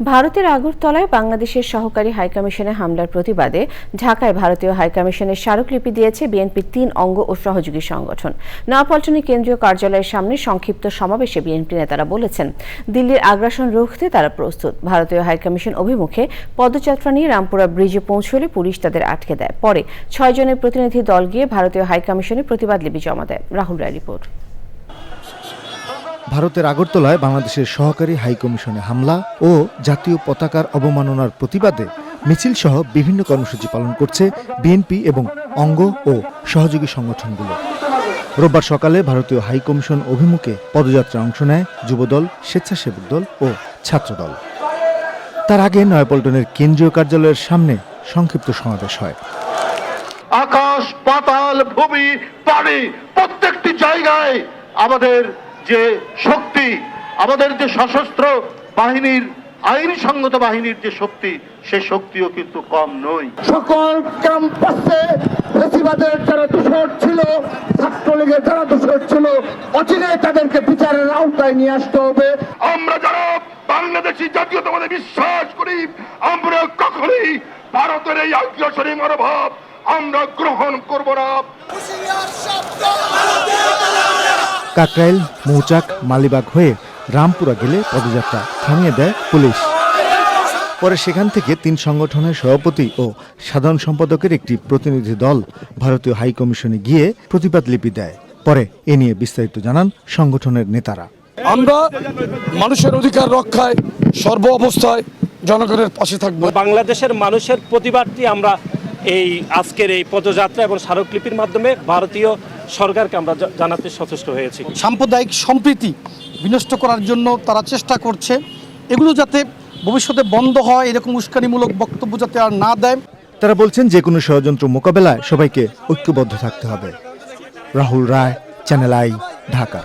ভারতের আগরতলায় বাংলাদেশের সহকারী হাইকমিশনে হামলার প্রতিবাদে ঢাকায় ভারতীয় হাইকমিশনের স্মারকলিপি দিয়েছে বিএনপির তিন অঙ্গ ও সহযোগী সংগঠন। নয়াপল্টনে কেন্দ্রীয় কার্যালয়ের সামনে সংক্ষিপ্ত সমাবেশে বিএনপি নেতারা বলেছেন, দিল্লির আগ্রাসন রুখতে তারা প্রস্তুত। ভারতীয় হাইকমিশন অভিমুখে পদযাত্রা নিয়ে রামপুরা ব্রিজে পৌঁছলে পুলিশ তাদের আটকে দেয়। পরে ছয় জনের প্রতিনিধি দল গিয়ে ভারতীয় হাইকমিশনে প্রতিবাদ লিপি জমা দেয়। রাহুল রায় রিপোর্ট। ভারতের আগরতলায় বাংলাদেশের সহকারী হাইকমিশনে হামলা ও জাতীয় পতাকার অবমাননার প্রতিবাদে মিছিল সহ বিভিন্ন কর্মসূচি পালন করছে বিএনপি এবং অঙ্গ ও সহযোগী সংগঠনগুলো। রোববার সকালে ভারতীয় হাইকমিশন অভিমুখে পদযাত্রায় অংশ নেয় যুবদল, স্বেচ্ছাসেবক দল ও ছাত্রদল। তার আগে নয়াপল্টনের কেন্দ্রীয় কার্যালয়ের সামনে সংক্ষিপ্ত সমাবেশ হয়। আকাশ, পাতাল, ভূমি, পানি প্রত্যেকটি জায়গায় আমাদের যে শক্তি আমাদের যে সশস্ত্র বাহিনীর আইনসঙ্গত বাহিনীর যে শক্তি সে শক্তিও কিন্তু কম নয়। সকল ক্যাম্পাসে ফেসিবাদের যারা দূষণ ছিল ছাত্রলীগের যারা দূষণ ছিল অচিরে তাদেরকে বিচারের আওতায় নিয়ে আসতে হবে। আমরা যারা বাংলাদেশি জাতীয়তাবাদে বিশ্বাস করি আমরা কখনোই ভারতের এই আগ্রাসনী মনোভাব আমরা গ্রহণ করব না। কাকরাইল মৌচাক মালিবাগ হয়ে রামপুরা গেলে পদযাত্রা থামিয়ে দেয় পুলিশ। পরে সেখান থেকে তিন সংগঠনের সভাপতি ও সাধারণ সম্পাদকের একটি প্রতিনিধি দল ভারতীয় হাইকমিশনে গিয়ে প্রতিবাদ লিপি দেয়। পরে এ নিয়ে বিস্তারিত জানান সংগঠনের নেতারা। আমরা মানুষের অধিকার রক্ষায় সর্ব অবস্থায় জনগণের পাশে থাকব। বাংলাদেশের মানুষের প্রতিবাদটি আমরা এই আজকের এই পদযাত্রা এবং স্মারকলিপির মাধ্যমে ভারতীয় সরকারকে আমরা জানাতে সচেষ্ট হয়েছি। সাম্প্রদায়িক সম্প্রীতি বিনষ্ট করার জন্য তারা চেষ্টা করছে। এগুলো যাতে ভবিষ্যতে বন্ধ হয় এরকম উস্কানিমূলক বক্তব্য যাতে আর না দেয়। তারা বলছেন যে কোনো ষড়যন্ত্র মোকাবেলায় সবাইকে ঐক্যবদ্ধ থাকতে হবে। Rahul Roy channel I Dhaka.